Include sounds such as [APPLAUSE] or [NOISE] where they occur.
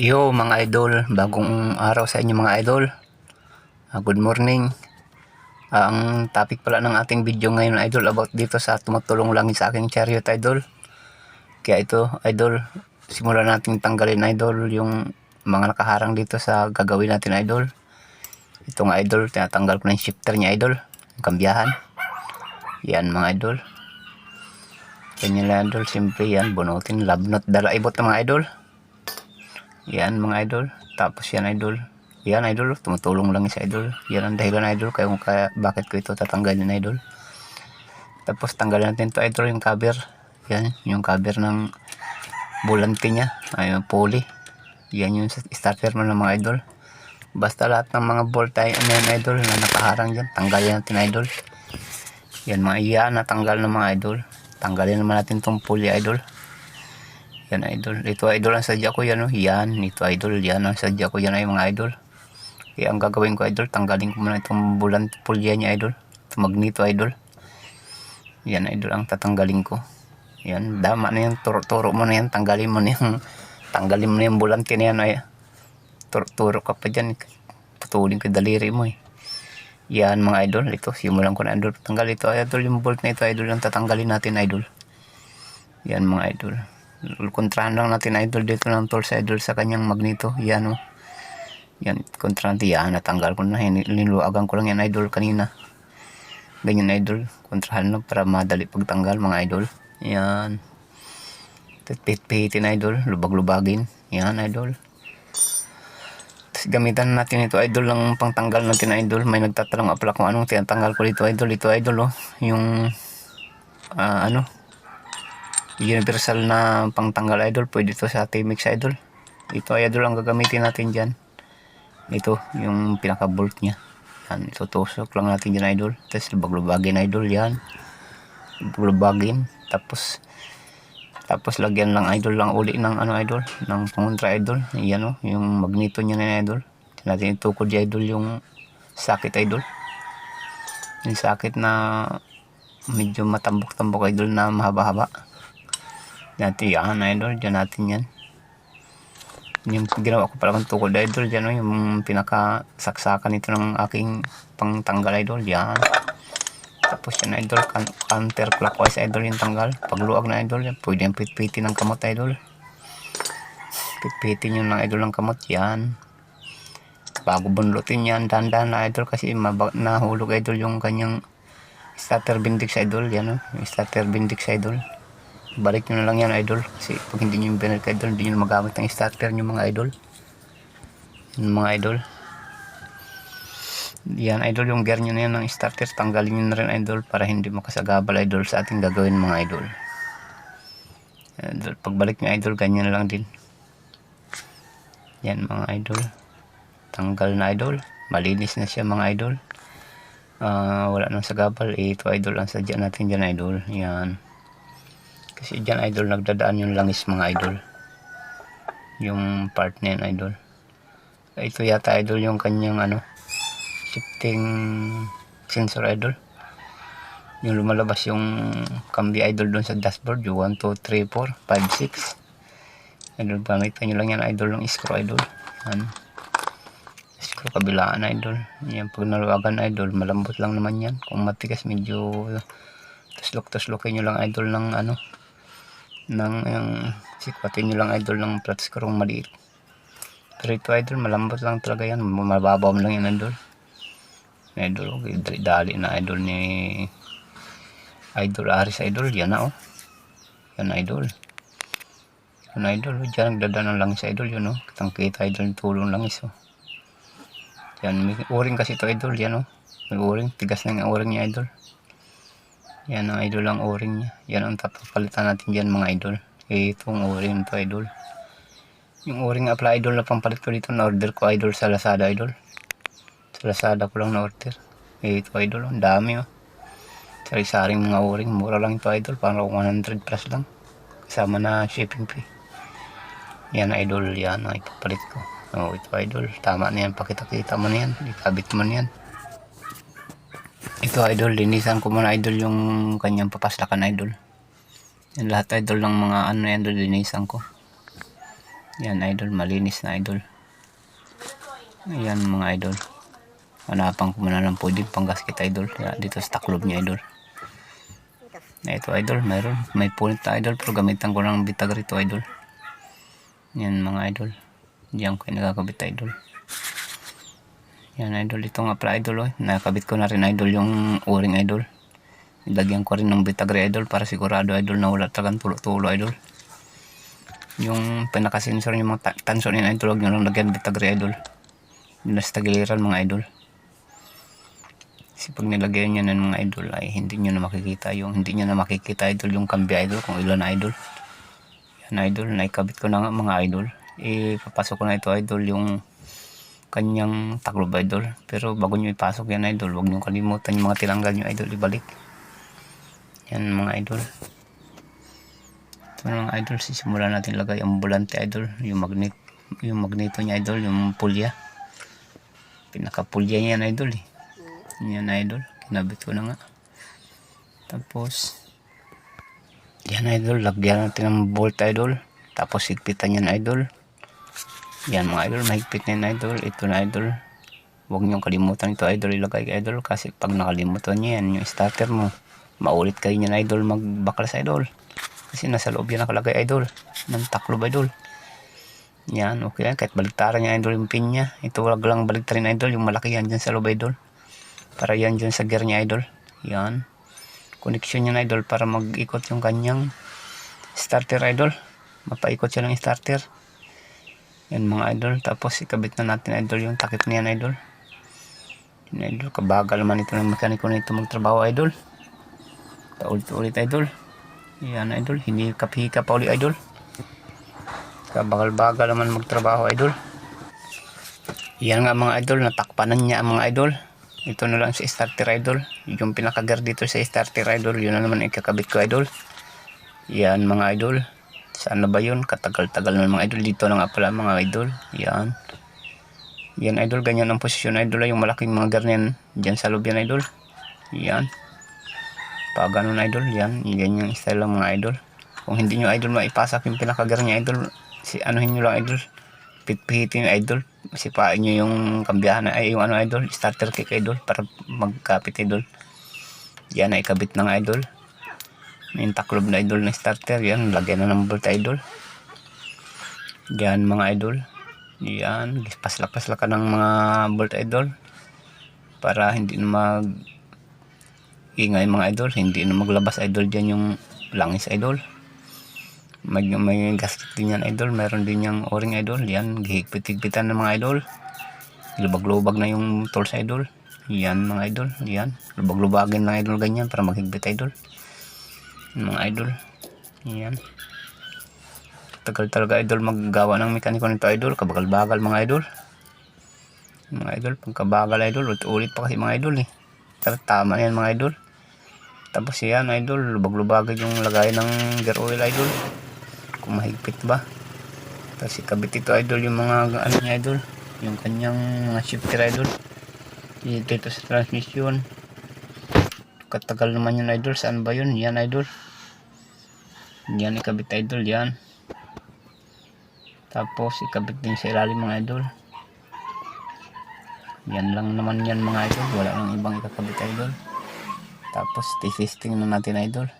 Yo mga idol, bagong araw sa inyo mga idol. Ah, good morning. Ah, ang topic pala ng ating video ngayon idol about dito sa tumutulong lang sa aking chariot idol. Kaya ito idol, simulan natin tanggalin idol yung mga nakaharang dito sa gagawin natin idol. Ito nga idol, tinatanggal ko na yung shifter niya idol. Yung kambiyahan. Yan mga idol. Ganyan lang idol, simple yan. Bunutin, love not dala ibot ng mga idol. Yan mga idol. Tapos yan idol. Yan idol. Tumutulong lang sa idol. Yan ang dahilan idol. Kaya kaya bakit ko ito tatanggalin idol. Tapos tanggalin natin to idol yung cover. Yan yung cover ng bulante niya. Ayun pulley. Yan yung starter mo ng mga idol. Basta lahat ng mga bolt tayo ano yan idol na nakaharang dyan. Tanggalin natin idol. Yan mga iyan natanggal ng mga idol. Tanggalin naman natin tong pulley idol. Yan idol. Ito idol ang sadya ko yan. Oh. Yan. Ito idol. Yan ang sadya ko yan ay mga idol. Kaya ang gagawin ko idol. Tanggalin ko muna itong bulan pulya niya idol. Ito magneto idol. Yan idol ang tatanggalin ko. Yan. Dama na yan. Turo-turo mo na yan. Tanggalin mo na yan. Tanggalin mo na yung [LAUGHS] bulante na yan. Ay. Turo-turo ka pa dyan. Putulin ko daliri mo eh. Yan mga idol. Ito. Simulan ko na idol. Tanggal ito idol. Yung bolt na ito idol. Ang tatanggalin natin idol. Yan mga idol kontrahan lang natin idol. Dito ng tools idol sa kanyang magneto. Yan o yan kontrahan. Yan natanggal ko na. Niluagan ko lang yan idol kanina. Ganyan idol. Kontrahan lang para madali pagtanggal mga idol. Yan. Pit-pihitin idol. Lubag-lubagin. Yan idol. Tapos gamitan natin ito idol lang pangtanggal natin idol. May nagtatanong apala kung anong tinatanggal ko dito idol. Ito idol oh. Yung ah, ano universal na pangtanggal idol. Pwede ito sa T-Mix idol. Ito idol ang gagamitin natin dyan. Ito yung pinaka bolt nya yan itutusok lang natin dyan idol. Tapos lubag-lubagin idol. Yan. Lubag-lubagin tapos tapos lagyan lang idol lang uli ng ano idol ng pangontra idol. Yan o yung magneto nya na idol. Natin itukod idol yung sakit idol. Yung sakit na medyo matambok-tambok idol na mahaba-haba natin yan idol dyan natin yan. Yung ginawa ko pala kong tukod idol dyan o yung pinaka saksakan ito ng aking pangtanggal idol yan tapos yan idol kan- counterclockwise idol yung tanggal. Pagluag na idol yan pwede yung pitpitin ng kamot idol. Pitpitin yung ng idol ng kamot yan. Bago bunlutin yan dandan na idol kasi nahulog idol yung kanyang starter bindix idol yan o yung starter bindix idol balik nyo na lang yan idol. Kasi pag hindi nyo yung binalik idol hindi nyo magamit ng starter nyo mga idol. Yung mga idol. Yan idol yung gear nyo na yan ng starter tanggalin nyo na rin idol para hindi makasagabal idol sa ating gagawin mga idol. Idol pagbalik nyo idol ganyan lang din. Yan mga idol. Tanggal na idol. Malinis na siya mga idol. Ah, wala nang sagabal. Ito idol ang sadya natin dyan idol. Yan kasi dyan idol nagdadaan yung langis mga idol. Yung part na yan idol. Ito yata idol yung kanyang ano shifting sensor idol. Yung lumalabas yung kambi idol doon sa dashboard. Yung 1, 2, 3, 4, 5, 6. Idol gamitan nyo lang yan idol ng screw idol. Yan. Screw kabilaan idol. Yan pag naluwagan idol malambot lang naman yan. Kung matigas medyo tuslok-tuslokin nyo lang idol ng ano ng yung sikwatin nyo lang idol ng flat screw maliit. Pero ito idol malambot lang talaga yan. Mababaw lang yan idol. Idol okay, dali, na idol ni idol Aris idol yan na oh. Yan idol. Yan idol oh. dyan nagdadaan lang sa idol yun oh. Kitang kita idol tulong lang iso yan may uring kasi ito idol yan oh. May uring tigas na yung uring niya idol yan ang idol ang o-ring niya. Yan ang tapapalitan natin dyan mga idol. Itong o-ring to idol. Yung o-ring apply idol na pampalit ko dito na order ko idol sa Lazada idol. Sa Lazada ko lang na order. Ito idol. Ang dami oh. Sari-saring mga o-ring. Mura lang ito idol. Parang 100 plus lang. Kasama na shipping fee. Yan idol. Yan ang ipapalit ko. Oh, ito idol. Tama na yan. Pakita-kita mo na yan. Ikabit mo na yan. Ito idol, linisan ko muna idol yung kanyang papaslakan idol. Yan lahat idol ng mga ano idol linisan ko. Yan idol, malinis na idol. Ayan mga idol. Hanapan ko muna ng pwedeng panggasket idol. Yan, dito sa taklob niya idol. Ito idol, mayroon. May punit idol pero gamitan ko ng bitag rito idol. Yan mga idol. Diyan ko nagkakabit idol. Yan idol, ito nga idol. Oh. Nakabit ko na rin idol yung o-ring idol. Ilagyan ko rin ng bitagre idol para sigurado idol na wala talagang tulo-tulo idol. Yung pinaka-sensor yung mga ta- tanso ni idol, huwag nyo lang lagyan bitagre idol. Nasa tagiliran mga idol. Kasi pag nilagyan nyo ng mga idol ay hindi nyo na makikita yung hindi nyo na makikita idol yung kambya idol kung ilan idol. Yan idol, naikabit ko na nga mga idol. Ipapasok ko na ito idol yung kanyang taklob idol. Pero bago nyo ipasok yan idol, huwag nyo kalimutan yung mga tinanggal nyo idol ibalik. Yan mga idol. Ito mga idol, sisimulan natin lagay ang volante idol, yung magnet, yung magneto niya idol, yung pulya. Pinaka-pulya niya yan idol eh. Yan idol, kinabit ko na nga. Tapos, yan idol, lagyan natin ng bolt idol. Tapos higpitan yan idol. Yan mga idol, mahigpit na yan idol. Ito na idol. Huwag niyong kalimutan ito idol. Ilagay idol kasi pag nakalimutan niyo yan yung starter mo. Maulit kayo niyan idol magbaklas idol. Kasi nasa loob yan nakalagay idol ng taklob idol. Yan okay yan. Kahit baliktaran niya idol yung pin niya. Ito wag lang baliktarin idol. Yung malaki yan dyan sa loob idol. Para yan dyan sa gear niya idol. Yan. Connection niya idol para mag-ikot yung kanyang starter idol. Mapaikot siya ng starter yan mga idol. Tapos ikabit na natin idol yung takip niyan idol. Yan idol kabagal naman ito ng mekaniko nito magtrabaho idol. Paulit-ulit idol. Yan idol. Hindi kapihika pa uli idol. Kabagal-bagal naman magtrabaho idol. Yan nga mga idol natakpanan niya ang mga idol. Ito na lang sa starter idol. Yung pinakagar dito sa starter idol yun na naman ikakabit ko idol. Yan mga idol saan na ba yun? Katagal-tagal na mga idol. Dito na nga pala mga idol. Yan. Yan idol. Ganyan ang posisyon idol. Yung malaking mga garnian dyan sa loob idol. Yan. Pag ganun idol. Yan. Yan yung style ng mga idol. Kung hindi nyo idol maipasak yung pinakagar niya idol si anuhin nyo lang idol. Pitpihitin yung idol. Sipain nyo yung kambiyahan ay yung ano idol starter kick idol para magkapit idol. Yan ay kabit ng idol may taklob na idol na starter. Yan lagyan na ng bolt idol. Yan mga idol. Yan paslak-paslak ka ng mga bolt idol. Para hindi na mag ingay mga idol. Hindi na maglabas idol. Dyan yung langis idol. May, may gasket din yan idol. Meron din yung o-ring idol. Yan gihigpit-higpitan ng mga idol. Lubag-lubag na yung tools idol. Yan mga idol. Yan lubag-lubagin ng idol ganyan para maghigpit idol mga idol. Yan tagal talaga idol maggawa ng mekaniko nito idol. Kabagal-bagal mga idol. Mga idol pagkabagal idol ulit-ulit pa kasi mga idol eh. Tama yan mga idol. Tapos yan idol lubag-lubagin yung lagay ng gear oil idol. Kung mahigpit ba. Tapos ikabit ito idol yung mga ano niya idol. Yung kanyang mga shifter idol. Dito ito sa transmission. Katagal naman yun idol. Saan ba yun? Yan idol yan ikabit idol yan. Tapos ikabit din sa ilalim mga idol. Yan lang naman yan mga idol. Wala nang ibang ikakabit idol. Tapos testing na natin idol